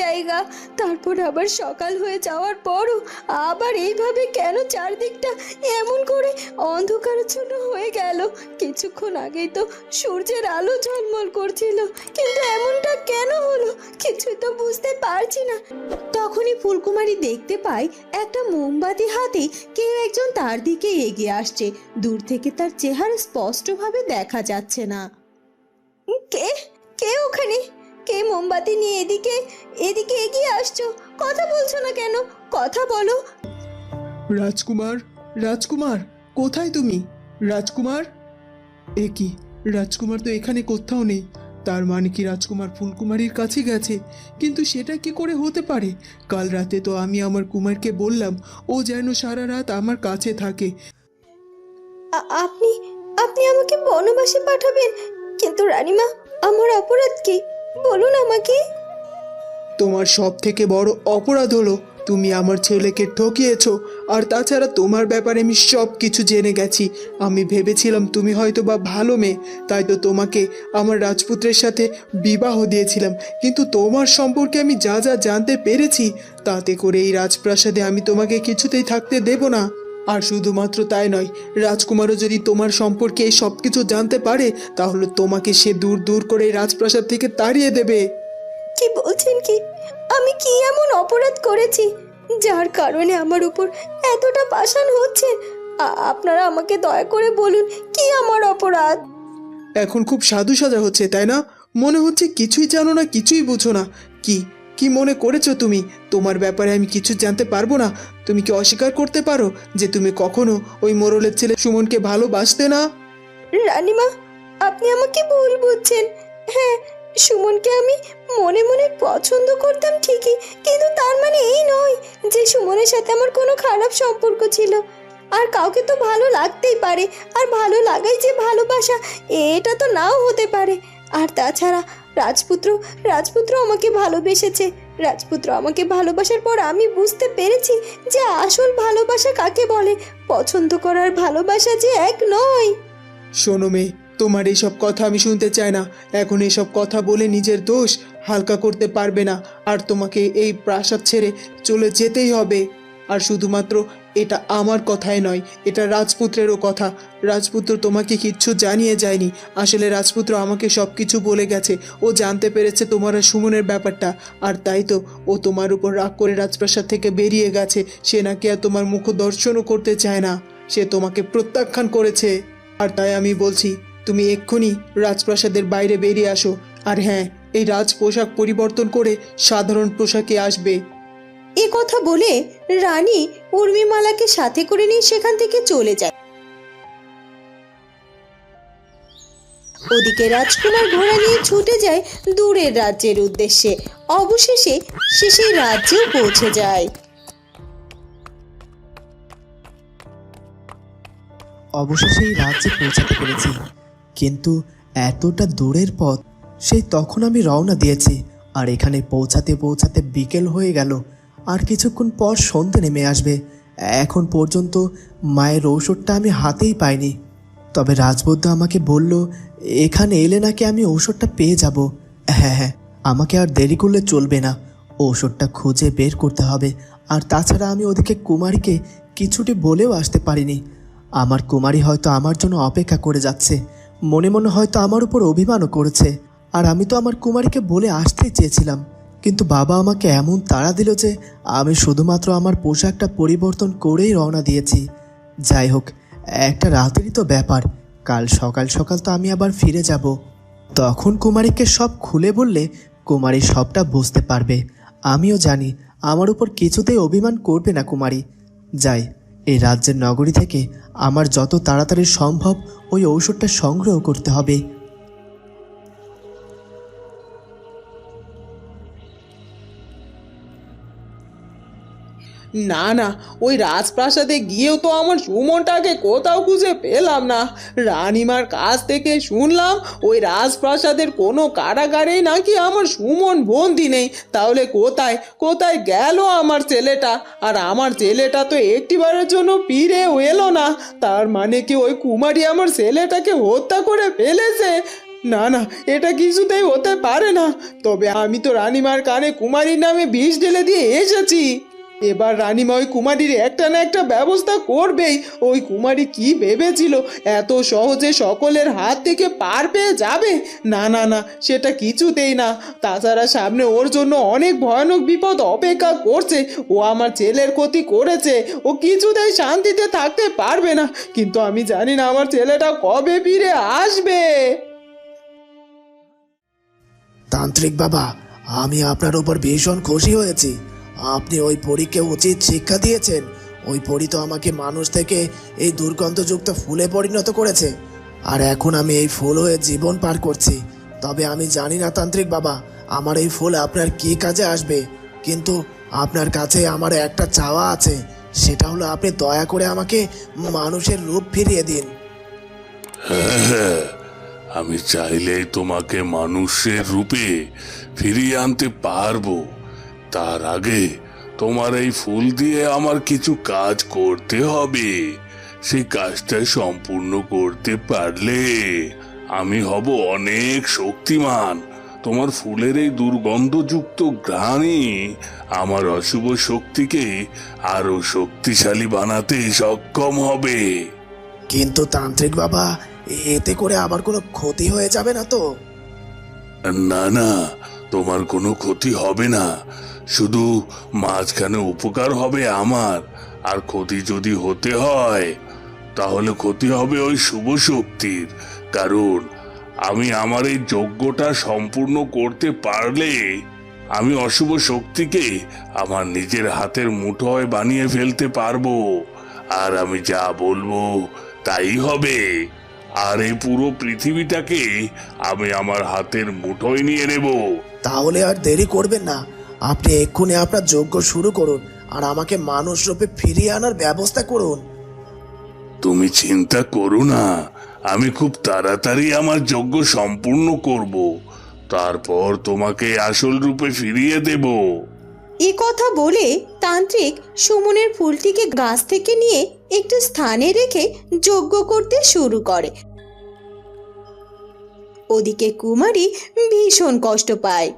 জায়গা। তারপর আবার সকাল হয়ে যাওয়ার পরও আবার এইভাবে কেন চারদিকটা এমন করে অন্ধকারাচ্ছন্ন হয়ে গেল? কিছুক্ষণ আগেই তো সূর্যের আলো ঝলমল করছিল, কিন্তু এমনটা কেন হলো কিছুই তো বুঝতে পারছি না। তখনই ফুলকুমারী দেখতে পায় একটা মোমবাতি হাতে কেউ একজন তার দিকে এগিয়ে আসছে। দূর থেকে তার চেহারা স্পষ্টভাবে দেখা যাচ্ছে না। কে? কে ওখানে? কে মোমবাতি নিয়ে এদিকে এদিকে এগিয়ে আসছো? কথা বলছো না কেন? কথা বলো। রাজকুমার রাজকুমার কোথায় তুমি? রাজকুমার? এ কি রাজকুমার তো এখানে কোথাও নেই। তার মানে কি রাজকুমার ফুলকুমারীর কাছে গেছে? কিন্তু সেটা কি করে হতে পারে? কাল রাতে তো আমি আমার কুমারকে বললাম ও যেন সারা রাত আমার কাছে থাকে। আপনি আপনি আমাকে বনবাসে পাঠাবেন কিন্তু রানীমা আমার অপরাধ কি? বলুন আমাকে। তোমার সব থেকে বড় অপরাধ হলো, তুমি আমার ছেলেকে ঠকিয়েছো, আর তাছাড়া তোমার ব্যাপারে আমি সব কিছু জেনে গেছি। আমি ভেবেছিলাম তুমি হয়তো বা ভালো মেয়ে, তাই তো তোমাকে আমার রাজপুত্রের সাথে বিবাহ দিয়েছিলাম। কিন্তু তোমার সম্পর্কে আমি যা যা জানতে পেরেছি, তাতে করে এই রাজপ্রাসাদে আমি তোমাকে কিছুতেই থাকতে দেব না। আর শুধুমাত্র তাই নয় রাজকুমারও যদি তোমার সম্পর্কে এই সব কিছু জানতে পারে তাহলে তোমাকে সে দূর দূর করে রাজপ্রাসাদ থেকে তাড়িয়ে দেবে। কি বলছেন কি? আমি কি এমন অপরাধ করেছি যার কারণে আমার উপর এতটা পাষাণ হচ্ছে? আপনারা আমাকে দয়া করে বলুন কি আমার অপরাধ? এখন খুব সাধু সাজা হচ্ছে তাই না? মনে হচ্ছে কিছুই জানো না কিছুই বুঝো না। কি কি মনে করেছ তুমি? তোমার ব্যাপারে আমি কিছু জানতে পারব না। তুমি কি অস্বীকার করতে পারো যে তুমি কখনো ওই মোরলের ছেলে সুমনকে ভালোবাসতে না? রানীমা, আপনি আমাকে ভুল বুঝছেন। হ্যাঁ সুমনকে আমি মনে মনে পছন্দ করতাম ঠিকই, কিন্তু তার মানে এই নয় যে সুমনের সাথে আমার কোনো খারাপ সম্পর্ক ছিল। আর কাউকে তো ভালো লাগতেই পারে, আর ভালো লাগাই যে ভালোবাসা, এটা তো নাও হতে পারে। আর তাছাড়া রাজপুত্র রাজপুত্র আমাকে ভালোবেসেছে। রাজপুত্র আমাকে ভালোবাসার পর আমি বুঝতে পেরেছি যে আসল ভালোবাসা কাকে বলে। পছন্দ করার ভালোবাসা যে এক নয়। শোনো মেয়ে, তোমার এইসব কথা আমি শুনতে চাই না। এখন এসব কথা বলে নিজের দোষ হালকা করতে পারবে না। আর তোমাকে এই প্রাসাদ ছেড়ে চলে যেতেই হবে। আর শুধুমাত্র এটা আমার কথাই নয়, এটা রাজপুত্রেরও কথা। রাজপুত্র তোমাকে কিচ্ছু জানিয়ে যায়নি। আসলে রাজপুত্র আমাকে সব কিছু বলে গেছে। ও জানতে পেরেছে তোমার আর সুমনের ব্যাপারটা। আর তাই তো ও তোমার উপর রাগ করে রাজপ্রাসাদ থেকে বেরিয়ে গেছে। সে নাকি আর তোমার মুখ দর্শনও করতে চায় না। সে তোমাকে প্রত্যাখ্যান করেছে। আর তাই আমি বলছি, তুমি এক্ষুনি রাজপ্রাসাদের বাইরে বেরিয়ে আসো। আর হ্যাঁ এই রাজ পোশাক পরিবর্তন করে সাধারণ পোশাকে আসবে। এ কথা বলে রানী উর্মিমালাকে সাথে করে নিয়ে সেখান থেকে চলে যায়। ওদিকে রাজকুমার ঘোড়া নিয়ে ছুটে যায় দূরের রাজ্যের উদ্দেশ্যে। অবশেষে সে সেই রাজ্যেও পৌঁছে যায়। অবশেষে এই রাজ্যে পৌঁছাতে পেরেছি। কিন্তু এতটা দূরের পথ, সেই তখন আমি রওনা দিয়েছি। আর এখানে পৌঁছাতে পৌঁছাতে বিকেল হয়ে গেল। আর কিছুক্ষণ পর সন্ধে নেমে আসবে। এখন পর্যন্ত মায়ের ঔষধটা আমি হাতেই পাইনি। তবে রাজবৈদ্য আমাকে বলল, এখানে এলে নাকি আমি ঔষধটা পেয়ে যাব? হ্যাঁ হ্যাঁ আমাকে আর দেরি করলে চলবে না। ঔষধটা খুঁজে বের করতে হবে। আর তাছাড়া আমি ওদিকে কুমারীকে কিছুটি বলেও আসতে পারিনি। আমার কুমারী হয়তো আমার জন্য অপেক্ষা করে যাচ্ছে। মনে মনে হয়তো আমার উপর অভিমানও করেছে। আর আমি তো আমার কুমারীকে বলে আসতেই চেয়েছিলাম। কিন্তু বাবা আমাকে এমন তাড়া দিল যে আমি শুধুমাত্র আমার পোশাকটা পরিবর্তন করেই রওনা দিয়েছি। যাই হোক, একটা রাতেরই তো ব্যাপার। কাল সকাল সকাল তো আমি আবার ফিরে যাব। তখন কুমারীকে সব খুলে বললে কুমারী সবটা বুঝতে পারবে। আমিও জানি, আমার উপর কিছুতেই অভিমান করবে না কুমারী। যাই, এই রাজ্যের নগরী থেকে আমার যত তাড়াতাড়ি সম্ভব ওই ঔষধটা সংগ্রহ করতে হবে। না না, ওই রাজপ্রাসাদে গিয়েও তো আমার সুমনটাকে কোথাও খুঁজে পেলাম না। রানিমার কাছ থেকে শুনলাম, ওই রাজপ্রাসাদের কোনো কারাগারেই নাকি আমার সুমন বন্দি নেই। তাহলে কোথায় কোথায় গেল আমার ছেলেটা? আর আমার ছেলেটা তো একটিবারের জন্য ফিরেও এলো না। তার মানে কি ওই কুমারী আমার ছেলেটাকে হত্যা করে ফেলেছে? না না, এটা কিছুতেই হতে পারে না। তবে আমি তো রানিমার কানে কুমারীর নামে বিষ ঢেলে দিয়ে এসেছি। এবার রানীমা ওই কুমারীর একটা না একটা ব্যবস্থা করবেই। ওই কুমারী কি ভেবেছিল? এত সহজে সকলের হাত থেকে পার পেয়ে যাবে? না না না, সেটা কিছুতেই না। তাছাড়া সামনে ওর জন্য অনেক ভয়ানক বিপদ অপেক্ষা করছে। ও আমার ছেলের ক্ষতি করেছে। ও কিছুতেই শান্তিতে থাকতে পারবে না। কিন্তু আমি জানি না আমার ছেলেটা কবে ফিরে আসবে। তান্ত্রিক বাবা, আমি আপনার উপর ভীষণ খুশি হয়েছি। আপনি ওই পরীকে উচিত শিক্ষা দিয়েছেন। ওই পরী তো আমাকে মানুষ থেকে এই দুর্গন্ধযুক্ত ফুলে পরিণত করেছে। আর এখন আমি এই ফুল হয়ে জীবন পার করছি। তবে আমি জানি না তান্ত্রিক বাবা আমার এই ফুল আপনার কি কাজে আসবে? কিন্তু আপনার কাছে আমার একটা চাওয়া আছে সেটা হলো আপনি দয়া করে আমাকে মানুষের রূপ ফিরিয়ে দিন। হ্যাঁ, আমি চাইলেই তোমাকে মানুষের রূপে ফিরিয়ে আনতে পারব। তার আগে তোমার এই ফুল দিয়ে আমার কিছু কাজ করতে হবে। সেই কাজটা সম্পূর্ণ করতে পারলে আমি হব অনেক শক্তিমান। তোমার ফুলের এই দুর্গন্ধযুক্ত ঘ্রাণই আমার অশুভ শক্তিকে আরও শক্তিশালী বানাতে সক্ষম হবে। কিন্তু তান্ত্রিক বাবা এতে করে আবার কোনো ক্ষতি হয়ে যাবে না তো? না না তোমার কোনো ক্ষতি হবে না। শুধু মাঝখানে উপকার হবে আমার। আর ক্ষতি যদি হতে হয়, তাহলে ক্ষতি হবে ওই শুভ শক্তির। কারণ আমি আমার এই যজ্ঞটা সম্পূর্ণ করতে পারলে আমি অশুভ শক্তিকে আমার নিজের হাতের মুঠোয় বানিয়ে ফেলতে পারব। আর আমি যা বলব তাই হবে। আর এই পুরো পৃথিবীটাকে আমি আমার হাতের মুঠোয় নিয়ে নেব। তাহলে আর দেরি করবেন না। আপনি এক্ষুনি আপনার যজ্ঞ শুরু করুন আর আমাকে মানুষ রূপে ফিরিয়ে আনার ব্যবস্থা করুন। তুমি চিন্তা করো না। আমি খুব তাড়াতাড়ি আমার যজ্ঞ সম্পূর্ণ করব। তারপর তোমাকে আসল রূপে ফিরিয়ে দেব। এ কথা বলে তান্ত্রিক সুমনের ফুলটিকে গাছ থেকে নিয়ে একটি স্থানে রেখে যজ্ঞ করতে শুরু করে। ওদিকে কুমারী ভীষণ কষ্ট পায়।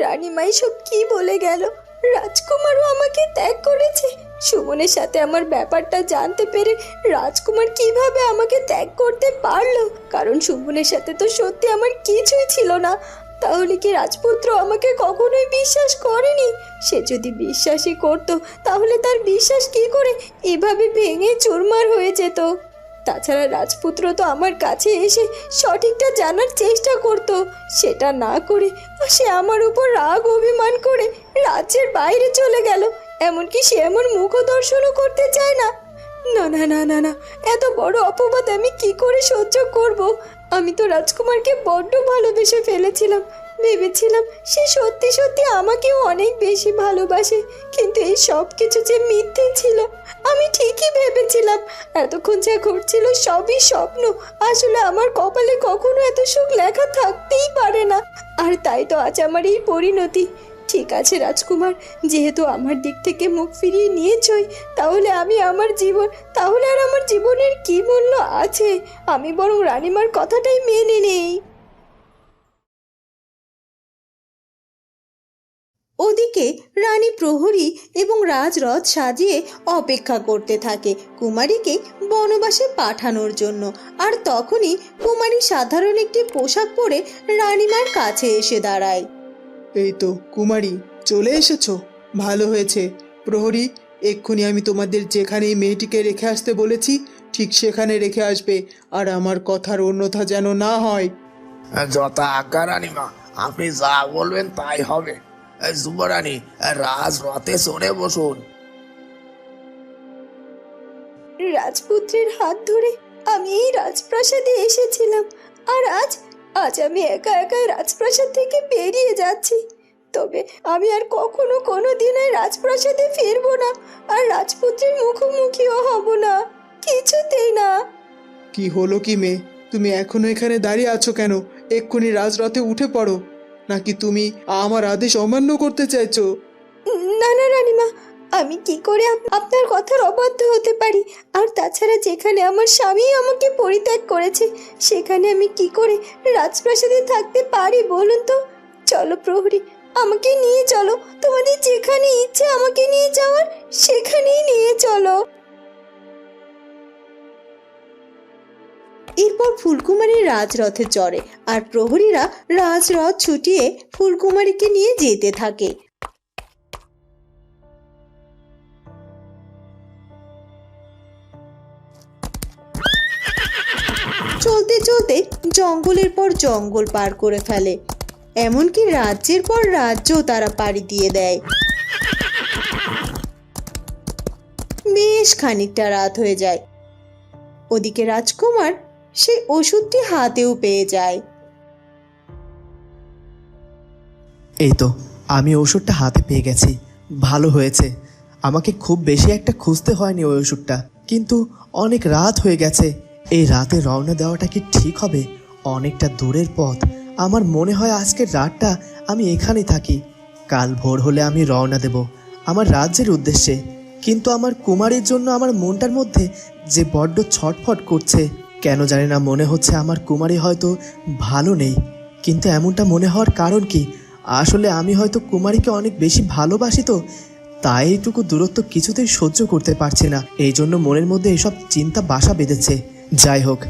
রানীমাই সব কি বলে গেল? রাজকুমারও আমাকে ত্যাগ করেছে। সুমনের সাথে আমার ব্যাপারটা জানতে পেরে রাজকুমার কীভাবে আমাকে ত্যাগ করতে পারল? কারণ সুমনের সাথে তো সত্যি আমার কিছুই ছিল না। তাহলে কি রাজপুত্র আমাকে কখনোই বিশ্বাস করেনি? সে যদি বিশ্বাসই করতো, তাহলে তার বিশ্বাস কি করে? এভাবে ভেঙে চুরমার হয়ে যেত। তাছাড়া রাজপুত্র তো আমার কাছে এসে সঠিকটা জানার চেষ্টা করত। সেটা না করে সে আমার উপর রাগ অভিমান করে রাজ্যের বাইরে চলে গেল। এমনকি সে এমন মুখ দর্শনও করতে চায় না। না না না না না, এত বড় অপবাদ আমি কি করে সহ্য করব? আমি তো রাজকুমারকে বড্ড ভালোবেসে ফেলেছিলাম। ভেবেছিলাম সে সত্যি সত্যি আমাকেও অনেক বেশি ভালোবাসে, কিন্তু এই সব কিছু যে মিথ্যে ছিল, আমি ঠিকই ভেবেছিলাম। এতক্ষণ যা ঘটছিল সবই স্বপ্ন। আসলে আমার কপালে কখনো এত সুখ লেখা থাকতেই পারে না। আর তাই তো আজ আমার এই পরিণতি। ঠিক আছে রাজকুমার, যেহেতু আমার দিক থেকে মুখ ফিরিয়ে নিয়েছই, তাহলে আমি আমার জীবন, তাহলে আর আমার জীবনের কি মূল্য আছে? আমি বরং রানিমার কথাটাই মেনে নেই। ওদিকে রানী প্রহরী এবং রাজরথ সাজিয়ে অপেক্ষা করতে থাকে কুমারীকে বনবাসে পাঠানোর জন্য। আর তখনই কুমারী সাধারণ একটি পোশাক পরে রানীমার কাছে এসে দাঁড়ায়। এই তো কুমারী চলে এসেছ? ভালো হয়েছে। প্রহরী এক্ষুনি আমি তোমাদের যেখানে এই মেয়েটিকে রেখে আসতে বলেছি ঠিক সেখানে রেখে আসবে। আর আমার কথার অন্যথা যেন না হয়। যথা আজ্ঞা রানীমা আপনি যা বলবেন তাই হবে। যুবরানী রাজ রথে চড়ে বসুন। রাজপুত্রের হাত ধরে আমি এই রাজপ্রাসাদে এসেছিলাম আর আজ আজ আমি একা একা রাজপ্রাসাদ থেকে বেরিয়ে যাচ্ছি। তবে আমি আর কখনো কোনো দিন এই রাজপ্রাসাদে ফিরবো না আর রাজপুত্রের মুখোমুখিও হব না কিছুতেই না। কি হলো কি মেয়ে? তুমি এখনও এখানে দাঁড়িয়ে আছো কেন? এক্ষুনি রাজরথে উঠে পড়ো। নাকি তুমি আমার আদেশ অমান্য করতে চাইছো? না না, রানীমা, আমি কি করে আপনার কথার অবাধ্য হতে পারি? আর তাছাড়া যেখানে আমার স্বামী আমাকে পরিত্যাগ করেছে, সেখানে আমি কি করে রাজপ্রাসাদে থাকতে পারি বলুন তো? চলো প্রহরী, আমাকে নিয়ে চলো। তোমাদের যেখানে ইচ্ছে আমাকে নিয়ে যাওয়ার, সেখানেই নিয়ে চলো। এরপর ফুলকুমারী রাজরথে চড়ে আর প্রহরীরা রাজরথ ছুটিয়ে ফুলকুমারীকে নিয়ে যেতে থাকে। চলতে চলতে জঙ্গলের পর জঙ্গল পার করে ফেলে। এমনকি রাজ্যের পর রাজ্যও তারা পাড়ি দিয়ে দেয়। বেশ খানিকটা রাত হয়ে যায়। ওদিকে রাজকুমার সেই ওষুধটি হাতেও পেয়ে যায়। এই তো, আমি ওষুধটা হাতে পেয়ে গেছি। ভালো হয়েছে। আমাকে খুব বেশি একটা খুঁজতে হয়নি ওই ওষুধটা। কিন্তু অনেক রাত হয়ে গেছে। এই রাতে রওনা দেওয়াটা কি ঠিক হবে? অনেকটা দূরের পথ। আমার মনে হয় আজকের রাতটা আমি এখানে থাকি। কাল ভোর হলে আমি রওনা দেব আমার রাজ্যের উদ্দেশ্যে। কিন্তু আমার কুমারীর জন্য আমার মনটার মধ্যে যে বড্ড ছটফট করছে। কেন জানি না, মনে হচ্ছে আমার কুমারী হয়তো ভালো নেই। কিন্তু এমনটা মনে হওয়ার কারণ কি? আসলে আমি হয়তো কুমারীকে অনেক বেশি ভালোবাসি তো, তাই এইটুকু দূরত্ব কিছুতেই সহ্য করতে পারছি না। এই জন্য মনের মধ্যে এসব চিন্তা বাসা বেঁধেছে। যাই হোক,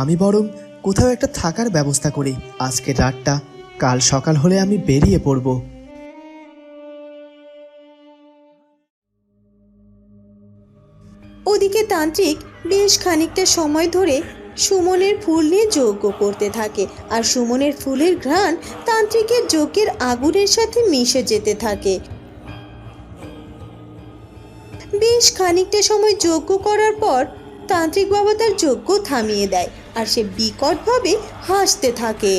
আমি বরং কোথাও একটা থাকার ব্যবস্থা করি। আজকে রাতটা, কাল সকাল হলে আমি বেরিয়ে পড়ব। ওদিকে তান্ত্রিক বেশ খানিকটা সময় ধরে সুমনের ফুল নিয়ে যজ্ঞ করতে থাকে, আর সুমনের ফুলের ঘ্রাণ তান্ত্রিকের যজ্ঞের আগুনের সাথে মিশে যেতে থাকে। বেশ খানিকটা সময় যজ্ঞ করার পর তান্ত্রিক বাবা তার যজ্ঞ থামিয়ে দেয়, আর সে বিকটভাবে হাসতে থাকে।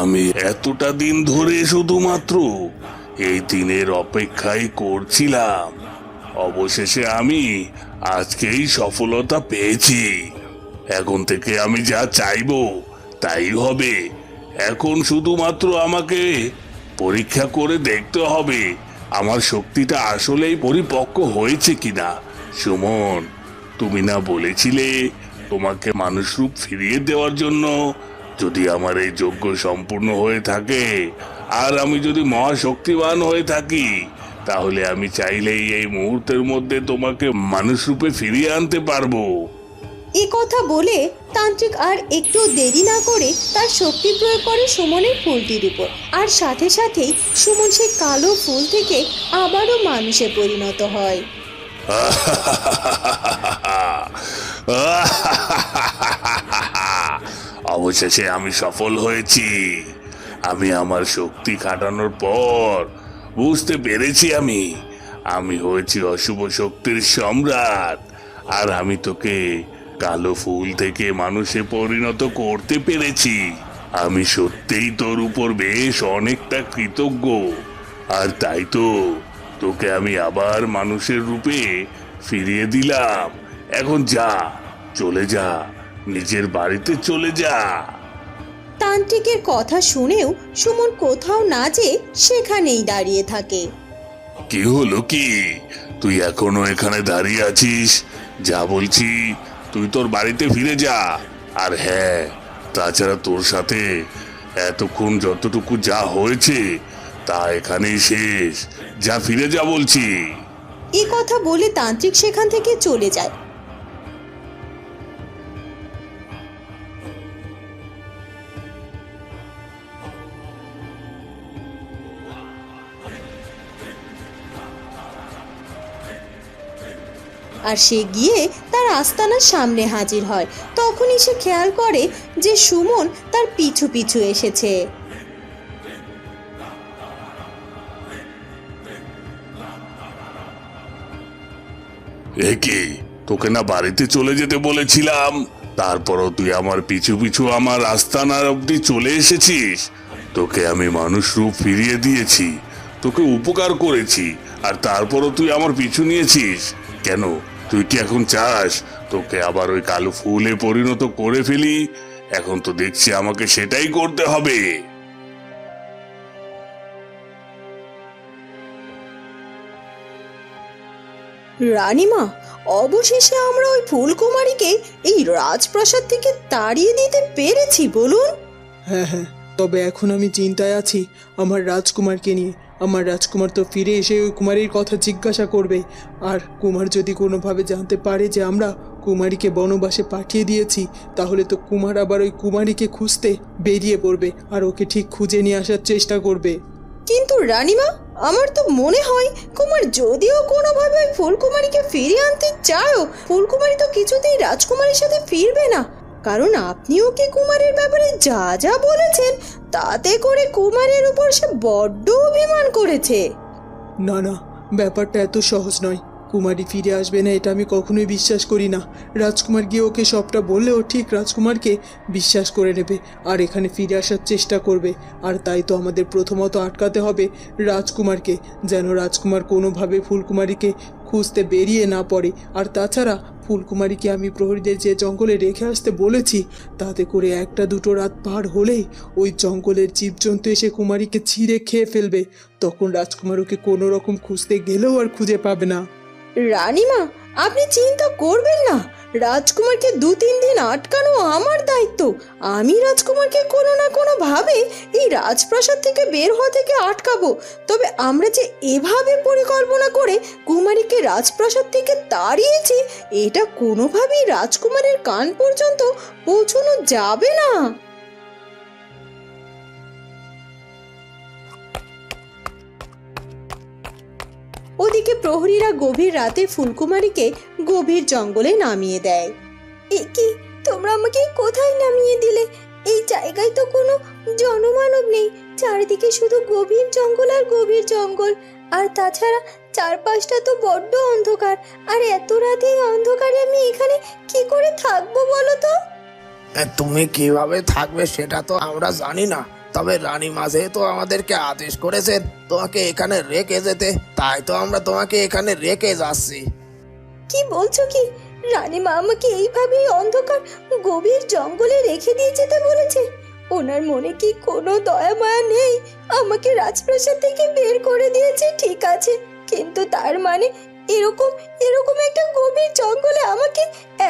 আমি এতটা দিন ধরে শুধুমাত্র এই দিনের অপেক্ষাই করছিলাম। অবশেষে আমি আজকেই সফলতা পেয়েছি। এখন থেকে আমি যা চাইব তাই হবে। এখন শুধুমাত্র আমাকে পরীক্ষা করে দেখতে হবে, আমার শক্তিটা আসলেই পরিপক্ক হয়েছে কিনা। সুমন, তুমি না বলেছিলে তোমাকে মানুষ রূপ ফিরিয়ে দেওয়ার জন্য যদি আমার এই যজ্ঞ সম্পূর্ণ হয়ে থাকে আর আমি যদি মহাশক্তিবান হয়ে থাকি তাহলে আমি চাইলেই এই মুহূর্তের মধ্যে তোমাকে মানুষ রূপে ফিরিয়ে আনতে পারব। এ কথা বলে তান্ত্রিক আর একটু দেরি না করে তার শক্তি প্রয়োগ করে সুমনের ফুলটির উপর। আর সাথে সাথেই সুমন সেই কালো ফুল থেকে আবারও মানুষে পরিণত হয়। অবশেষে আমি সফল হয়েছি। আমি আমার শক্তি খাটানোর পর বুঝতে পেরেছি আমি। আমি হয়েছি অশুভ শক্তির সম্রাট। আর আমি তোকে কালো ফুল থেকে মানুষে পরিণত করতে পেরেছি। আমি সত্যিই তোর উপর বেশ অনেকটা কৃতজ্ঞ। আর তাই তো তোকে আমি আবার মানুষের রূপে ফিরিয়ে দিলাম। এখন যা, চলে যা, নিজের বাড়িতে চলে যা। তান্ত্রিকের কথা শুনেও সুমন কোথাও না যেয়ে সেখানেই দাঁড়িয়ে থাকে। কি হলো কি? তুই এখনও এখানে দাঁড়িয়ে আছিস? যা বলছি তুই তোর বাড়িতে ফিরে যা। আর হ্যাঁ তাছাড়া তোর সাথে এতক্ষণ যতটুকু যা হয়েছে তা এখানেই শেষ। যা ফিরে যা বলছি। এ কথা বলে তান্ত্রিক সেখান থেকে চলে যায়। আর সে গিয়ে তার আস্তানার সামনে হাজির হয়। তখনই সে খেয়াল করে যে সুমন তার পিছু পিছু এসেছে। এ কি? তোকে না বাড়িতে চলে যেতে বলেছিলাম? তারপরও তুই আমার পিছু পিছু আমার আস্তানার অবধি চলে এসেছিস? তোকে আমি মানুষ রূপ ফিরিয়ে দিয়েছি। তোকে উপকার করেছি। আর তারপরও তুই আমার পিছু নিয়েছিস? কেন? তুই কি এখন চাস? তোকে আবার ওই কালো ফুলে পরিণত করে ফেলি? এখন তো দেখছি আমাকে সেটাই করতে হবে। রানীমা অবশেষে আমরা ওই ফুলকুমারীকে এই রাজপ্রাসাদ থেকে তাড়িয়ে দিতে পেরেছি বলুন। হ্যাঁ হ্যাঁ তবে এখন আমি চিন্তায় আছি আমার রাজকুমারকে নিয়ে। আমার রাজকুমার তো ফিরে এসে ওই কুমারীর কথা জিজ্ঞাসা করবে। আর কুমার যদি কোনোভাবে জানতে পারে যে আমরা কুমারীকে বনবাসে পাঠিয়ে দিয়েছি, তাহলে তো কুমার আবার ওই কুমারীকে খুঁজতে বেরিয়ে পড়বে আর ওকে ঠিক খুঁজে নিয়ে আসার চেষ্টা করবে। কিন্তু রানীমা, আমার তো মনে হয় কুমার যদিও কোনোভাবে ফুলকুমারীকে ফিরিয়ে আনতে চায়ও, ফুলকুমারী তো কিছুতেই রাজকুমারীর সাথে ফিরবে না। কারণ আপনিও কি কুমারের ব্যাপারে যা যা বলেছেন, তাতে করে কুমারের উপর সে বড্ড অভিমান করেছে। না না, ব্যাপারটা এত সহজ নয়। কুমারী ফিরে আসবে না, এটা আমি কখনোই বিশ্বাস করি না। রাজকুমার গিয়ে ওকে সবটা বললেও ঠিক রাজকুমারকে বিশ্বাস করে নেবে আর এখানে ফিরে আসার চেষ্টা করবে। আর তাই তো আমাদের প্রথমত আটকাতে হবে রাজকুমারকে, যেন রাজকুমার কোনোভাবে ফুলকুমারীকে খুঁজতে বেরিয়ে না পড়ে। আর তাছাড়া ফুলকুমারীকে আমি প্রহরীদের যে জঙ্গলে রেখে আসতে বলেছি, তাতে করে একটা দুটো রাত পার হলেই ওই জঙ্গলের জীবজন্তু এসে কুমারীকে ছিঁড়ে খেয়ে ফেলবে। তখন রাজকুমার ওকে কোনো রকম খুঁজতে গেলেও আর খুঁজে পাবে না। রানীমা, আপনি চিন্তা করবেন না। রাজকুমারকে দু তিন দিন আটকানো আমার দায়িত্ব। আমি রাজকুমারকে কোনো না কোনো ভাবে এই রাজপ্রাসাদ থেকে বের হওয়া থেকে আটকাবো। তবে আমরা যে এভাবে পরিকল্পনা করে কুমারীকে রাজপ্রাসাদ থেকে তাড়িয়েছি, এটা কোনোভাবেই রাজকুমারের কান পর্যন্ত পৌঁছানো যাবে না। ওদিকে প্রহরীরা গভীর রাতে ফুলকুমারীকে গভীর জঙ্গলে নামিয়ে দেয়। এ কি? তোমরা আমাকে কোথায় নামিয়ে দিলে? এই জায়গায় তো কোনো জনমানব নেই। চারিদিকে শুধু গভীর জঙ্গল আর গভীর জঙ্গল। আর তাছাড়া চারপাশটা তো বড্ড অন্ধকার। আর এত রাতে অন্ধকারে আমি এখানে কি করে থাকব বলো তো? তুমি কীভাবে থাকবে সেটা তো আমরা জানি না। তবে রানী মাঝে তো আমাদেরকে আদেশ করেছেন তোমাকে এখানে রেখে যেতে, তাই তো আমরা তোমাকে এখানে রেখে যাচ্ছি। কি বলছো কি? রানীমা আমাকে এইভাবেই অন্ধকার, গভীর জঙ্গলে রেখে দিয়ে যেতে বলেছে। ওনার মনে কি কোনো দয়া মায়া নেই? আমাকে রাজপ্রাসাদ থেকে বের করে দিয়েছে, ঠিক আছে। কিন্তু তার মানে এরকম এরকম একটা গভীর জঙ্গলে আমাকে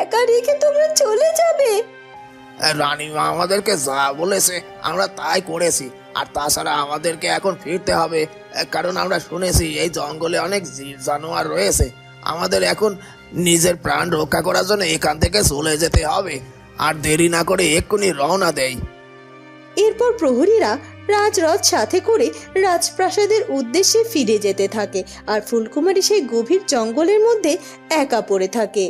একা রেখে তোমরা চলে যাবে। রানীমা আমাদেরকে যা বলেছে, আমরা তাই করেছি। আর তাছাড়া আমাদেরকে এখন ফিরতে হবে কারণ আমরা শুনেছি এই জঙ্গলে অনেক জীব জানোয়ার রয়েছে। আমাদের এখন নিজের প্রাণ রক্ষা করার জন্য এখান থেকে চলে যেতে হবে। আর দেরি না করে এক্ষুনি রওনা দেয় এরপর প্রহরীরা রাজরথ সাথে করে রাজপ্রাসাদের উদ্দেশ্যে ফিরে যেতে থাকে, আর ফুলকুমারী সেই গভীর জঙ্গলের মধ্যে একা পড়ে থাকে।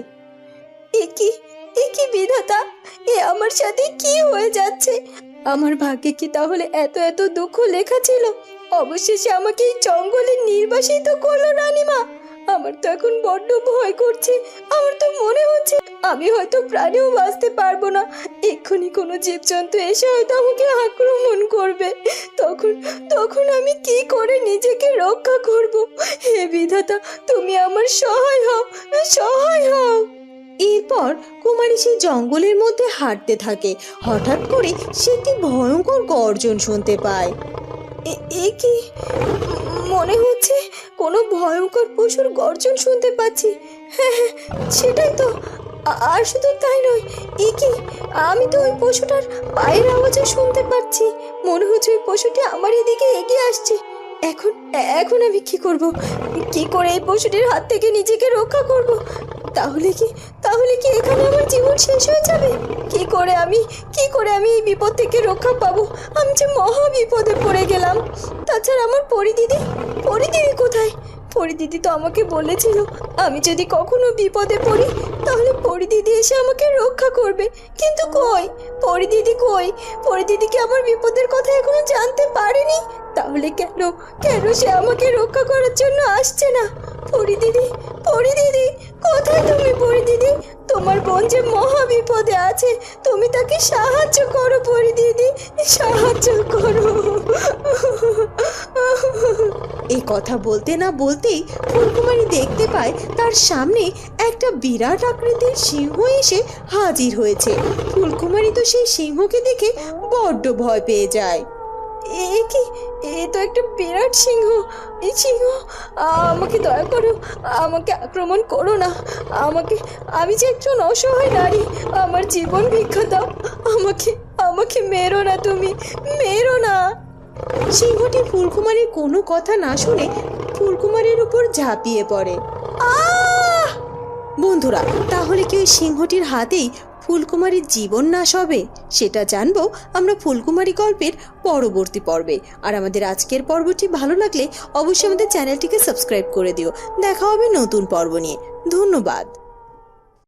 এ কি? এ কি বিধাতা? এ আমার সাথে কি হয়ে যাচ্ছে? আমার ভাগ্যে কি তাহলে এত এত দুঃখ লেখা ছিল? অবশেষে আমাকে এই জঙ্গলে নির্বাসিত করল রানীমা। আমার তো এখন বড্ড ভয় করছে। আমার তো মনে হচ্ছে আমি হয়তো প্রাণেও বাঁচতে পারব না। এক্ষুনি কোনো জীবজন্তু এসে হয়তো আমাকে আক্রমণ করবে। তখন তখন আমি কি করে নিজেকে রক্ষা করব? হে বিধাতা, তুমি আমার সহায় হও সহায় হও। এরপর কুমারী সেই জঙ্গলের মধ্যে হাঁটতে থাকে। হঠাৎ করে সে একটি ভয়ঙ্কর গর্জন শুনতে পায়। এ- কি? মনে হচ্ছে কোনো ভয়ঙ্কর পশুর গর্জন শুনতে পাচ্ছি। হ্যাঁ হ্যাঁ সেটাই তো। আর শুধু তাই নয়, এ কি? আমি তো ওই পশুটার পায়ের আওয়াজও শুনতে পাচ্ছি। মনে হচ্ছে ওই পশুটি আমার এদিকে এগিয়ে আসছে। এখন এখন আমি কি করব? কি করে এই পশুটির হাত থেকে নিজেকে রক্ষা করব? তাহলে কি তাহলে কি এখানে আমার জীবন শেষ হয়ে যাবে? কি করে আমি, কি করে আমি এই বিপদ থেকে রক্ষা পাবো? আমি যে মহা বিপদে পড়ে গেলাম। তাছাড়া আমার পরিদিদি পরিদিদি কোথায়? পরিদিদি তো আমাকে বলেছিল, আমি যদি কখনো বিপদে পড়ি, তাহলে পরিদিদি এসে আমাকে রক্ষা করবে। কিন্তু কই? পরিদিদি কই? পরিদিদি কি আমার বিপদের কথা এখনও জানতে পারেনি? তাহলে কেন কেন সে আমাকে রক্ষা করার জন্য আসছে না? পরিদিদি পরিদিদি কোথায় তুমি পরিদিদি তোমার বোন যে মহা বিপদে বিপদে আছে, তুমি তাকে সাহায্য করো পরি দিদি, সাহায্য করো। এই কথা বলতে না বলতেই ফুলকুমারী দেখতে পায়, তার সামনে একটা বিরাট আকৃতির সিংহ এসে হাজির হয়েছে। ফুলকুমারী তো সেই সিংহকে দেখে বড্ড ভয় পেয়ে যায়। এ এ তো একটা বিরাট সিংহ। এই সিংহ, আমাকে দয়া করো, আমাকে আক্রমণ করো না। আমাকে, আমি যে একজন অসহায় নারী, আমার জীবন ভিক্ষা দাও। আমাকে আমাকে মেরো না তুমি, মেরো না। সিংহটি ফুলকুমারীর কোনো কথা না শুনে ফুলকুমারীর উপর ঝাঁপিয়ে পড়ে। বন্ধুরা, তাহলে কি ওই সিংহটির হাতেই ফুলকুমারীর জীবন নাশ হবে, সেটা জানব আমরা ফুলকুমারী গল্পের পরবর্তী পর্বে। আর আমাদের আজকের পর্বটি ভালো লাগলে অবশ্যই আমাদের চ্যানেলটিকে সাবস্ক্রাইব করে দিও। দেখা হবে নতুন পর্ব নিয়ে। ধন্যবাদ।